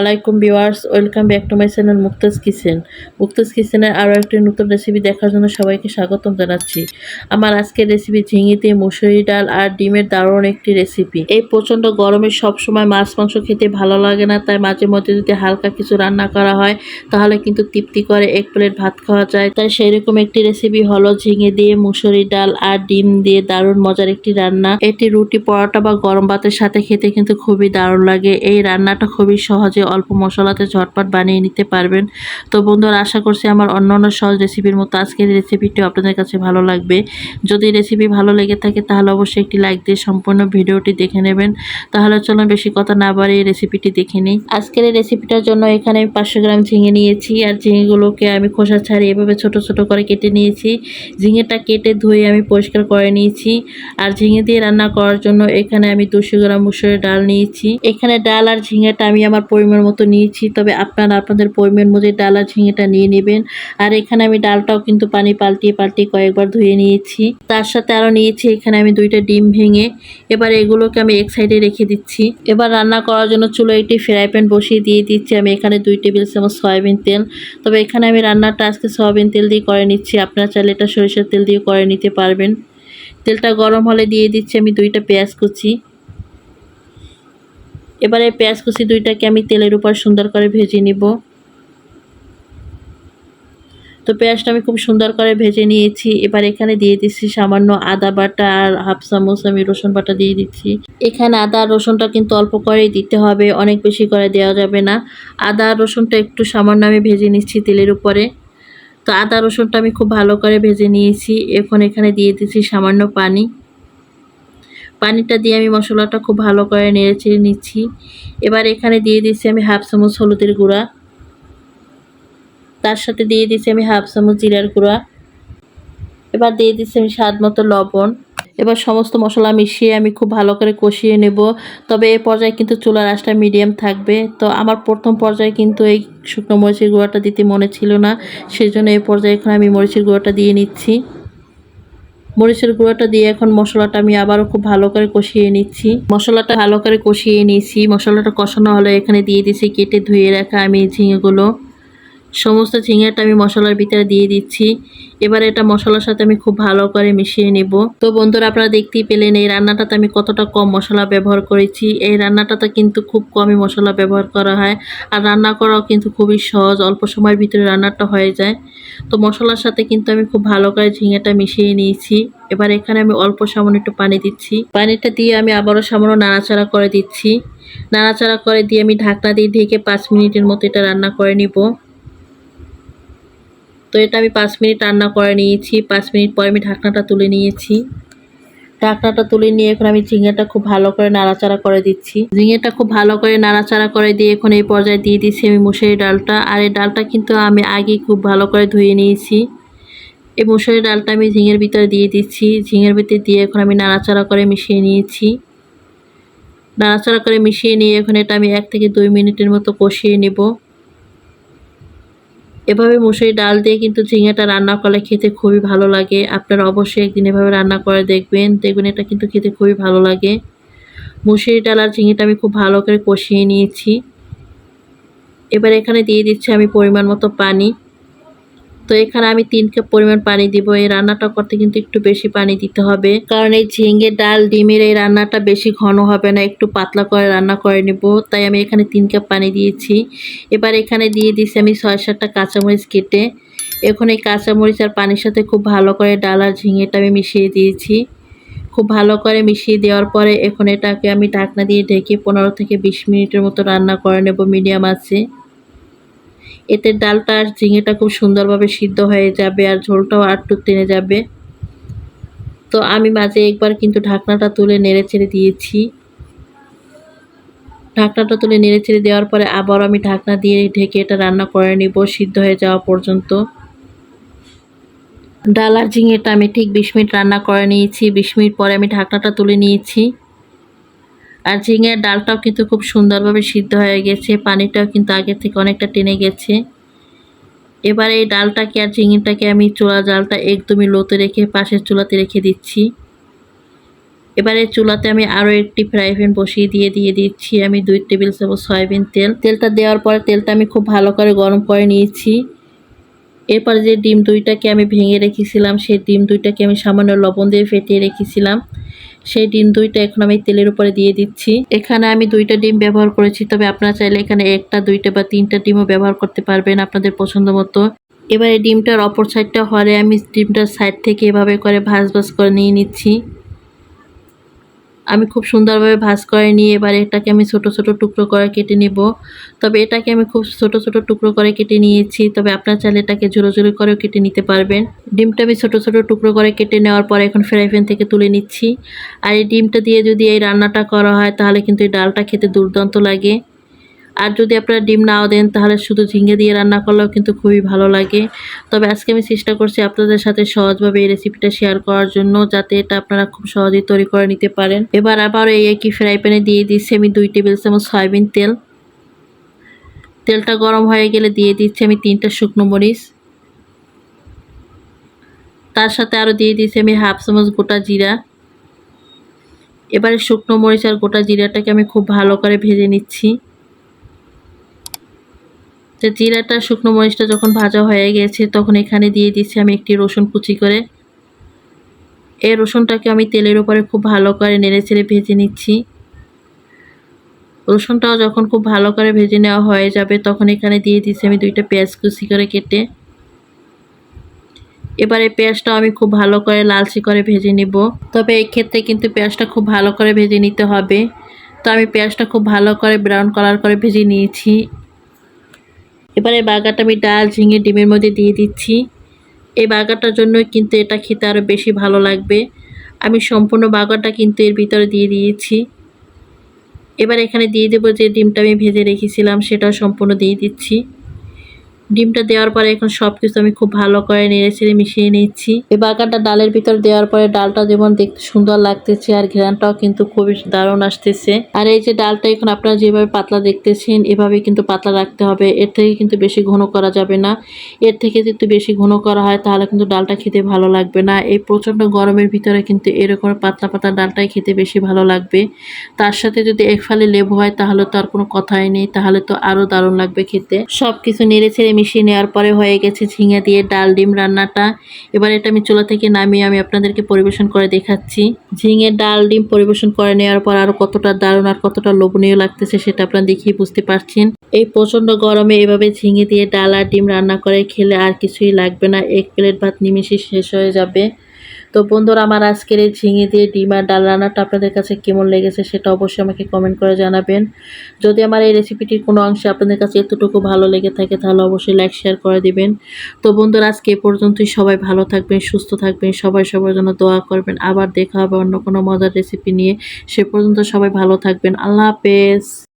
আলাইকুম viewers, welcome back to my channel Muktaz kitchen. Muktaz কিচেনের আরও একটি নতুন রেসিপি দেখার জন্য সবাইকে স্বাগতম জানাচ্ছি। আমার আজকের রেসিপি ঝিঙে দিয়ে মুসুরি ডাল আর ডিমের দারুণ একটি রেসিপি এই প্রচণ্ড গরমে সব সময় মাছ মাংস খেতে ভালো লাগে না, তাই মাঝে মধ্যে যদি হালকা কিছু রান্না করা হয়, তাহলে কিন্তু তৃপ্তি করে এক প্লেট ভাত খাওয়া যায়। তাই সেই রকম একটি রেসিপি হলো ঝিঙে দিয়ে মুসুরি ডাল আর ডিম দিয়ে দারুণ মজার একটি রান্না। এটি রুটি, পরোটা বা গরম ভাতের সাথে খেতে কিন্তু খুবই দারুণ লাগে। এই রান্নাটা খুবই সহজে অল্প মশলাতে ঝটপট বানিয়ে নিতে পারবেন। তো বন্ধুরা, আশা করছি আমার অন্য অন্য সহজ রেসিপির মতো আজকের রেসিপিটি আপনাদের কাছে ভালো লাগবে। যদি রেসিপি ভালো লেগে থাকে, তাহলে অবশ্যই একটি লাইক দিয়ে সম্পূর্ণ ভিডিওটি দেখে নেবেন। তাহলে চলুন বেশি কথা না বাড়িয়ে রেসিপিটি দেখে নিই। আজকের এই রেসিপিটার জন্য এখানে আমি পাঁচশো গ্রাম ঝিঙে নিয়েছি। আর ঝিঙেগুলোকে আমি খোসা ছাড়িয়ে এভাবে ছোট ছোট করে কেটে নিয়েছি। ঝিঙেটা কেটে ধুয়ে আমি পরিষ্কার করে নিয়েছি। আর ঝিঙে দিয়ে রান্না করার জন্য এখানে আমি দুশো গ্রাম মুসুরের ডাল নিয়েছি। এখানে ডাল আর ঝিঙেটা আমি আমার পরিমাণ মতো নিয়েছি। তবে আপনারা আপনাদের পরিমাণ মতো ডাল ঝিঙেটা নিয়ে নেবেন। আর এখানে আমি ডালটাও কিন্তু পানি পাল্টিয়ে পাল্টিয়ে কয়েকবার ধুয়ে নিয়েছি। তার সাথে আরও নিয়েছি এখানে আমি দুইটা ডিম ভেঙে। এবার এগুলোকে আমি এক সাইডে রেখে দিচ্ছি। এবার রান্না করার জন্য চুলো একটি ফ্রাই প্যান বসিয়ে দিয়ে দিচ্ছি। আমি এখানে দুই টেবিল চামচ সয়াবিন তেল। তবে এখানে আমি রান্নাটা আজকে সয়াবিন তেল দিয়ে করে নিচ্ছি। আপনারা চাইলে এটা সরিষার তেল দিয়ে করে নিতে পারবেন। তেলটা গরম হলে দিয়ে দিচ্ছি আমি দুইটা পেঁয়াজ কুচি। এবারে পেঁয়াজ কুচি দুইটাকে আমি তেলের উপর সুন্দর করে ভেজে নিব। তো পেঁয়াজটা আমি খুব সুন্দর করে ভেজে নিয়েছি। এবার এখানে দিয়ে দিচ্ছি সামান্য আদা বাটা আর হাফ চামচ আমি রসুন বাটা দিয়ে দিচ্ছি। এখানে আদা রসুনটা কিন্তু অল্প করেই দিতে হবে, অনেক বেশি করে দেওয়া যাবে না। আদা রসুনটা একটু সামান্য আমি ভেজে নিচ্ছি তেলের উপরে। তো আদা রসুনটা আমি খুব ভালো করে ভেজে নিয়েছি। এখন এখানে দিয়ে দিচ্ছি সামান্য পানি। পানিটা দিয়ে আমি মশলাটা খুব ভালো করে নেড়ে চেড়ে নিচ্ছি। এবার এখানে দিয়ে দিচ্ছি আমি হাফ চামচ হলুদের গুঁড়া। তার সাথে দিয়ে দিচ্ছি আমি হাফ চামচ জিরার গুঁড়া। এবার দিয়ে দিচ্ছি আমি স্বাদ মতো লবণ। এবার সমস্ত মশলা মিশিয়ে আমি খুব ভালো করে কষিয়ে নেব। তবে এ পর্যায়ে কিন্তু চুলার আঁচটা মিডিয়াম থাকবে। তো আমার প্রথম পর্যায়ে কিন্তু এই শুকনো মরিচের গুঁড়াটা দিতে মনে ছিল না। সেই জন্য এই পর্যায়ে এখন আমি মরিচের গুঁড়াটা দিয়ে নিচ্ছি। মরিচের গুঁড়োটা দিয়ে এখন মশলাটা আমি আবারও খুব ভালো করে কষিয়ে নিচ্ছি। মশলাটা ভালো করে কষিয়ে নিয়েছি। মশলাটা কষানো হলে এখানে দিয়ে দিছি কেটে ধুয়ে রাখা আমি ঝিঙেগুলো। সমস্ত ঝিঙেটা আমি মশলার ভিতরে দিয়ে দিচ্ছি। এবার এটা মশলার সাথে আমি খুব ভালো করে মিশিয়ে নেব। তো বন্ধুরা, আপনারা দেখতেই পেলেন, এই রান্নাটাতে আমি কতটা কম মশলা ব্যবহার করেছি। এই রান্নাটাতে কিন্তু খুব কমই মশলা ব্যবহার করা হয়। আর রান্না করাও কিন্তু খুবই সহজ, অল্প সময়ের ভিতরে রান্নাটা হয়ে যায়। তো মশলার সাথে কিন্তু আমি খুব ভালো করে ঝিঙেটা মিশিয়ে নিয়েছি। এবার এখানে আমি অল্প সামান্য একটু পানি দিচ্ছি। পানিটা দিয়ে আমি আবারও সামান্য নাড়াচাড়া করে দিচ্ছি। নাড়াচাড়া করে দিয়ে আমি ঢাকনা দিয়ে ঢেকে পাঁচ মিনিটের মতো এটা রান্না করে নিব। তো এটা আমি পাঁচ মিনিট রান্না করে নিয়েছি। পাঁচ মিনিট পরে আমি ঢাকনাটা তুলে নিয়েছি। ঢাকনাটা তুলে নিয়ে এখন আমি ঝিঙেটা খুব ভালো করে নাড়াচাড়া করে দিচ্ছি। ঝিঙেটা খুব ভালো করে নাড়াচাড়া করে দিয়ে এখন এই পর্যায়ে দিয়ে দিচ্ছি আমি মুসুরি ডালটা। আর এই ডালটা কিন্তু আমি আগেই খুব ভালো করে ধুয়ে নিয়েছি। এই মুসুরি ডালটা আমি ঝিঙের ভিতরে দিয়ে দিচ্ছি। ঝিঙের ভিতরে দিয়ে এখন আমি নাড়াচাড়া করে মিশিয়ে নিয়েছি। নাড়াচাড়া করে মিশিয়ে নিয়ে এখন এটা আমি এক থেকে দুই মিনিটের মতো কষিয়ে নেব। এভাবে মুসুরি ডাল দিয়ে কিন্তু ঝিঙেটা রান্না করলে খেতে খুবই ভালো লাগে। আপনারা অবশ্যই একদিন এভাবে রান্না করে দেখবেন। দেখবেন এটা কিন্তু খেতে খুবই ভালো লাগে। মুসুরি ডাল আর ঝিঙেটা আমি খুব ভালো করে কষিয়ে নিয়েছি। এবার এখানে দিয়ে দিচ্ছি আমি পরিমাণ মতো পানি। তো এখানে আমি তিন কাপ পরিমাণ পানি দিব। এই রান্নাটা করতে কিন্তু একটু বেশি পানি দিতে হবে। কারণ এই ঝিঙে, ডাল, ডিমের এই রান্নাটা বেশি ঘন হবে না, একটু পাতলা করে রান্না করে নেব। তাই আমি এখানে তিন কাপ পানি দিয়েছি। এবার এখানে দিয়ে দিচ্ছি আমি ছয় সাতটা কাঁচামরিচ কেটে। এখন এই কাঁচামরিচ আর পানির সাথে খুব ভালো করে ডাল আর ঝিঙেটা আমি মিশিয়ে দিয়েছি। খুব ভালো করে মিশিয়ে দেওয়ার পরে এখন এটাকে আমি ঢাকনা দিয়ে ঢেকে পনেরো থেকে বিশ মিনিটের মতো রান্না করে নেব মিডিয়াম আছে এতে ডালটা আর ঝিঙেটা খুব সুন্দরভাবে সিদ্ধ হয়ে যাবে আর ঝোলটাও আটটু টেনে যাবে। তো আমি মাঝে একবার কিন্তু ঢাকনাটা তুলে নেড়ে ছেড়ে দিয়েছি। ঢাকনাটা তুলে নেড়ে ছেড়ে দেওয়ার পরে আবার আমি ঢাকনা দিয়ে ঢেকে এটা রান্না করে নিব সিদ্ধ হয়ে যাওয়া পর্যন্ত। ডাল আর ঝিঙেটা আমি ঠিক বিশ মিনিট রান্না করে নিয়েছি। বিশ মিনিট পরে আমি ঢাকনাটা তুলে নিয়েছি। আর ঝিঙের ডালটাও কিন্তু খুব সুন্দরভাবে সিদ্ধ হয়ে গেছে, পানিটাও কিন্তু আগের থেকে অনেকটা টেনে গেছে। এবার এই ডালটাকে আর ঝিঙেটাকে আমি চুলা জালটা একদমই লোতে রেখে, পাশের চুলাতে রেখে দিচ্ছি। এবারে চুলাতে আমি আরও একটি ফ্রাই প্যান বসিয়ে দিয়ে দিয়ে দিচ্ছি। আমি দুই টেবিল চামচ সয়াবিন তেল। তেলটা দেওয়ার পরে তেলটা আমি খুব ভালো করে গরম করে নিয়েছি। এরপর যে ডিম দুইটাকে আমি ভেঙে রেখেছিলাম, সেই ডিম দুইটাকে আমি সামান্য লবণ দিয়ে ফেটিয়ে রেখেছিলাম। সেই ডিম দুইটা এখন আমি তেলের উপরে দিয়ে দিচ্ছি। এখানে আমি দুইটা ডিম ব্যবহার করেছি, তবে আপনারা চাইলে এখানে একটা, দুইটা বা তিনটা ডিমও ব্যবহার করতে পারবেন আপনাদের পছন্দ মতো। এবারে ডিমটার অপর সাইডটা হরে আমি ডিমটার সাইড থেকে এভাবে করে ভাজ ভাজ করে নিয়ে নিচ্ছি। আমি খুব সুন্দরভাবে ভাজ করে নিয়ে এবার এটাকে আমি ছোট ছোট টুকরো করে কেটে নিব। তবে এটাকে আমি খুব ছোট ছোট টুকরো করে কেটে নিয়েছি। তবে আপনার চাইলে এটাকে জোরো ঝুরো করেও কেটে নিতে পারবেন। ডিমটা আমি ছোট ছোট টুকরো করে কেটে নেওয়ার পর এখন ফ্রাই প্যান থেকে তুলে নিচ্ছি। আর এই ডিমটা দিয়ে যদি এই রান্নাটা করা হয়, তাহলে কিন্তু এই ডালটা খেতে দুর্দান্ত লাগে। আর যদি আপনারা ডিম নাও দেন, তাহলে শুধু ঝিঙে দিয়ে রান্না করলেও কিন্তু খুবই ভালো লাগে। তবে আজকে আমি চেষ্টা করছি আপনাদের সাথে সহজভাবে এই রেসিপিটা শেয়ার করার জন্য, যাতে এটা আপনারা খুব সহজেই তৈরি করে নিতে পারেন। এবার আবার এই একই ফ্রাই প্যানে দিয়ে দিচ্ছি আমি দুই টেবিল চামচ সয়াবিন তেল। তেলটা গরম হয়ে গেলে দিয়ে দিচ্ছি আমি তিনটা শুকনো মরিচ। তার সাথে আরও দিয়ে দিচ্ছি আমি হাফ চামচ গোটা জিরা। এবারে শুকনো মরিচ আর গোটা জিরাটাকে আমি খুব ভালো করে ভেজে নিচ্ছি। তো জিরাটা, শুকনো মরিচটা যখন ভাজা হয়ে গেছে, তখন এখানে দিয়ে দিচ্ছি আমি একটি রসুন কুচি করে। এই রসুনটাকে আমি তেলের উপরে খুব ভালো করে নেড়ে চেড়ে ভেজে নিচ্ছি। রসুনটাও যখন খুব ভালো করে ভেজে নেওয়া হয়ে যাবে, তখন এখানে দিয়ে দিচ্ছি আমি দুইটা পেঁয়াজ কুচি করে কেটে। এবারে পেঁয়াজটা আমি খুব ভালো করে লালচি করে ভেজে নিব। তবে এই ক্ষেত্রে কিন্তু পেঁয়াজটা খুব ভালো করে ভেজে নিতে হবে। তো আমি পেঁয়াজটা খুব ভালো করে ব্রাউন কালার করে ভেজে নিয়েছি। এবারে বার্গারটা আমি ডাল, ঝিঙে, ডিমের মধ্যে দিয়ে দিচ্ছি। এই বার্গারটার জন্য কিন্তু এটা খেতে আরও বেশি ভালো লাগবে। আমি সম্পূর্ণ বার্গারটা কিন্তু এর ভিতরে দিয়ে দিয়েছি। এবার এখানে দিয়ে দেবো যে ডিমটা আমি ভেজে রেখেছিলাম সেটা সম্পূর্ণ দিয়ে দিচ্ছি। ডিমটা দেওয়ার পরে এখন সব কিছু আমি খুব ভালো করে নেড়ে ছেড়ে মিশিয়ে নিচ্ছি। এই বাগানটা ডালের ভিতর দেওয়ার পরে ডালটা যেমন দেখতে সুন্দর লাগতেছে আর ঘ্রানটাও কিন্তু খুবই দারুণ আসতেছে। আর এই যে ডালটা এখন আপনারা যেভাবে পাতলা দেখতেছেন, এভাবে কিন্তু পাতলা রাখতে হবে। এর থেকে কিন্তু বেশি ঘন করা যাবে না। এর থেকে যদি বেশি ঘন করা হয়, তাহলে কিন্তু ডালটা খেতে ভালো লাগবে না। এই প্রচণ্ড গরমের ভিতরে কিন্তু এরকম পাতলা পাতলা ডালটাই খেতে বেশি ভালো লাগবে। তার সাথে যদি এক ফালে লেবু হয়, তাহলে তো আর কোনো কথাই নেই। তাহলে তো আরও দারুণ লাগবে খেতে। সব কিছু নেড়ে ছেড়ে মিশিয়ে নেওয়ার পরে হয়ে গেছে ঝিঙে দিয়ে ডাল ডিম রান্নাটা। এবার এটা আমি চুলা থেকে নামিয়ে আমি আপনাদেরকে পরিবেশন করে দেখাচ্ছি। ঝিঙে ডাল ডিম পরিবেশন করে নেওয়ার পর আরও কতটা দারুণ আর কতটা লোভনীয় লাগতেছে সেটা আপনারা দেখিয়ে বুঝতে পারছেন। এই প্রচণ্ড গরমে এভাবে ঝিঙে দিয়ে ডাল আর ডিম রান্না করে খেলে আর কিছুই লাগবে না। এক প্লেট ভাত নিমিশে শেষ হয়ে যাবে। তো বন্ধুরা, আমার আজকের এই ঝিঙে দিয়ে ডিম আর ডাল রান্নাটা আপনাদের কাছে কেমন লেগেছে সেটা অবশ্যই আমাকে কমেন্ট করে জানাবেন। যদি আমার এই রেসিপিটির কোনো অংশে আপনাদের কাছে এতটুকু ভালো লেগে থাকে, তাহলে অবশ্যই লাইক শেয়ার করে দিবেন। তো বন্ধুরা, আজকে এ পর্যন্তই। সবাই ভালো থাকবেন, সুস্থ থাকবেন, সবাই সবার জন্য দোয়া করবেন। আবার দেখা হবে অন্য কোনো মজার রেসিপি নিয়ে। সে পর্যন্ত সবাই ভালো থাকবেন। আল্লাহ হাফেজ।